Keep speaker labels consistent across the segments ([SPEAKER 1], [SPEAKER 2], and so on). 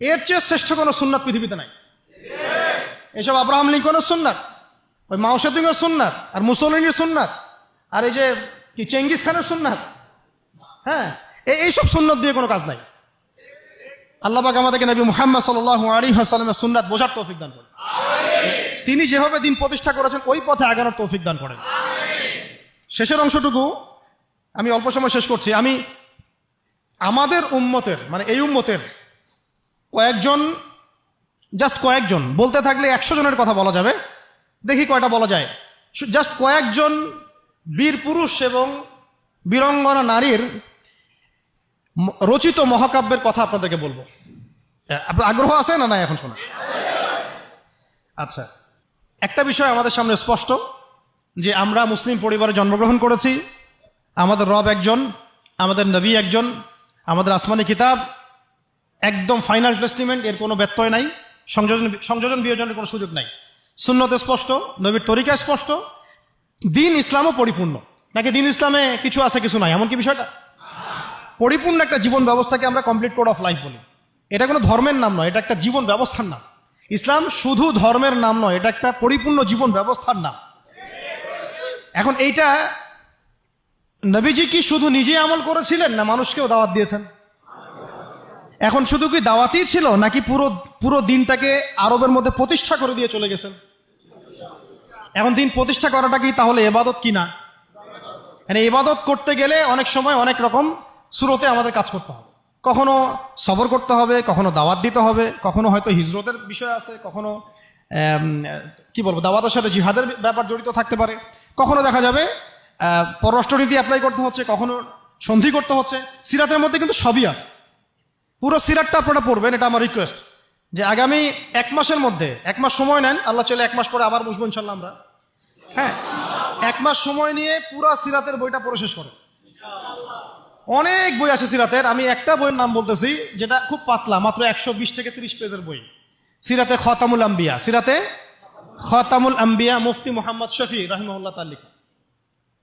[SPEAKER 1] এর চেয়ে শ্রেষ্ঠ কোনো সুন্নাত পৃথিবীতে নাই। এসব আব্রাহাম লিঙ্কনের সুন্নাত, ওই মাও সেতুংয়ের সুন্নাত, আর মুসলিনের সুন্নাত, আর এই যে কি চেঙ্গিস খানের সুন্নাত? হ্যাঁ এইসব সুন্নত দিয়ে কোনো কাজ নাই। আল্লাহ পাক আমাদেরকে নবী মুহাম্মদ সাল্লাহ আলী হাসালামের সুন্নাত বোঝার তৌফিক দান করেন। তিনি যেভাবে দিন প্রতিষ্ঠা করেছেন, ওই পথে আগানোর তৌফিক দান করেন। শেষের অংশটুকু আমি অল্প সময় শেষ করছি। আমি আমাদের উম্মতের মানে এই উম্মতের কয়েকজন জাস্ট কয়েকজন, বলতে থাকলে একশো জনের কথা বলা যাবে। দেখি কয়টা বলা যায়। জাস্ট কয়েকজন বীর পুরুষ এবং বীরঙ্গনা নারীর রচিত মহাকাব্যের কথা আপনাদেরকে বলব। আপনার আগ্রহ আছে না নাই এখন শোনা? আচ্ছা একটা বিষয় আমাদের সামনে স্পষ্ট, যে আমরা মুসলিম পরিবারে জন্মগ্রহণ করেছি। আমাদের রব একজন, আমাদের নবী একজন, আমাদের আসমানি কিতাব একদম ফাইনাল টেস্টিমেন্ট এর কোনো ব্যত্যয় নাই, সংযোজন সংযোজন বিয়োজনের কোনো সুযোগ নাই। শূন্যতে স্পষ্ট, নবীর তরিকা স্পষ্ট, দিন ইসলামও পরিপূর্ণ। নাকি দিন ইসলামে কিছু আছে, কিছু নাই? এমন কি বিষয়টা? পরিপূর্ণ একটা জীবন ব্যবস্থাকে আমরা কমপ্লিট কোড অফ লাইফ বলি। এটা কোনো ধর্মের নাম নয়, এটা একটা জীবন ব্যবস্থার নাম। ইসলাম শুধু ধর্মের নাম নয়, এটা একটা পরিপূর্ণ জীবন ব্যবস্থার নাম। এখন এইটা নবীজি কি শুধু নিজে আমল করেছিলেন, না মানুষকেও দাওয়াত দিয়েছেন? এখন শুধু কি দাওয়াতই ছিল নাকি পুরো পুরো দিনটাকে আরবের মধ্যে প্রতিষ্ঠা করে দিয়ে চলে গেছেন? এখন দিন প্রতিষ্ঠা করাটা কি তাহলে এবাদত কি না? মানে ইবাদত করতে গেলে অনেক সময় অনেক রকম সুরতে আমাদের কাজ করতে হবে। কখনো সবর করতে হবে, কখনো দাওয়াত দিতে হবে, কখনো হয়তো হিজরতের বিষয় আছে, কখনো কি বলব, দাওয়াতের সাথে জিহাদের ব্যাপার জড়িত থাকতে পারে। কখনো দেখা যাবে পররাষ্ট্রনীতি অ্যাপ্লাই করতে হচ্ছে, কখনো সন্ধি করতে হচ্ছে, সিরাতের মধ্যে কিন্তু সবই আছে। পুরো সিরাতটা আপনারা পড়বেন, এটা আমার রিকোয়েস্ট যে আগামী এক মাসের মধ্যে, এক মাস সময় নেন, আল্লাহ চলে এক মাস পরে আবার বসবো ইনশাল্লাহ আমরা। হ্যাঁ এক মাস সময় নিয়ে পুরা সিরাতের বইটা পড়ে শেষ করে অনেক বই আছে সিরাতের, আমি একটা বইয়ের নাম বলতেছি, যেটা খুব পাতলা, মাত্র একশো বিশ থেকে তিরিশ পেজের বই। সিরাতে খতামুল আম্বিয়া, সিরাতে খতামুল আম্বিয়া মুফতি মোহাম্মদ শফি রাহিমউল্লাহ তার লিখা।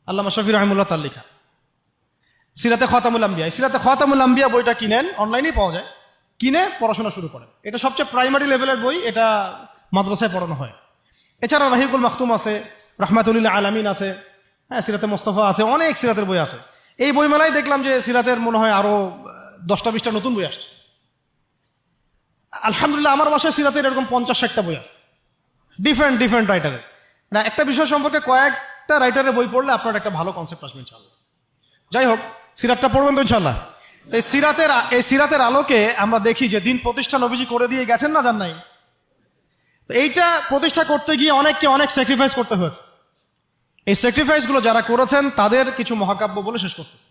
[SPEAKER 1] আল্লামা শফি রাহিমুল্লাহ তার লিখা। সিরাতে খতামুল আম্বিয়া। সিরাতে খতামুল আম্বিয়া বইটা কিনেন অনলাইনেই পাওয়া যায়। কিনে পড়াশোনা শুরু করেন। এটা সবচেয়ে প্রাইমারি লেভেলের বই, এটা মাদ্রাসায় পড়ানো হয়। এছাড়া রাহিকুল মাখতুম আছে রহমাতুল্লাহ আলামিন আছে হ্যাঁ সিরাতে মোস্তফা আছে, অনেক সিরাতের বই আছে। এই বইমেলায় দেখলাম যে সিরাতের মনে হয় আরও দশটা বিশটা নতুন বই আসছে। আলহামদুলিল্লাহ, আমার বাসায় সিরাতের এরকম পঞ্চাশ ষাটটা বই আছে। ডিফারেন্ট ডিফারেন্ট রাইটারের না একটা বিষয় সম্পর্কে কয়েকটা রাইটারের বই পড়লে আপনার একটা ভালো কনসেপ্ট আসবে ইনশাল্লাহ যাই হোক সিরাতটা পড়বেন তো ইনশাল্লাহ এই সিরাতের এই সিরাতের আলোকে আমরা দেখি যে দিন প্রতিষ্ঠা নবীজি করে দিয়ে গেছেন না জান নাই? তো এইটা প্রতিষ্ঠা করতে গিয়ে অনেককে অনেক স্যাক্রিফাইস করতে হয়েছে। এই স্যাক্রিফাইসগুলো যারা করেছেন, তাদের কিছু মহাকাব্য বলে শেষ করতেছে।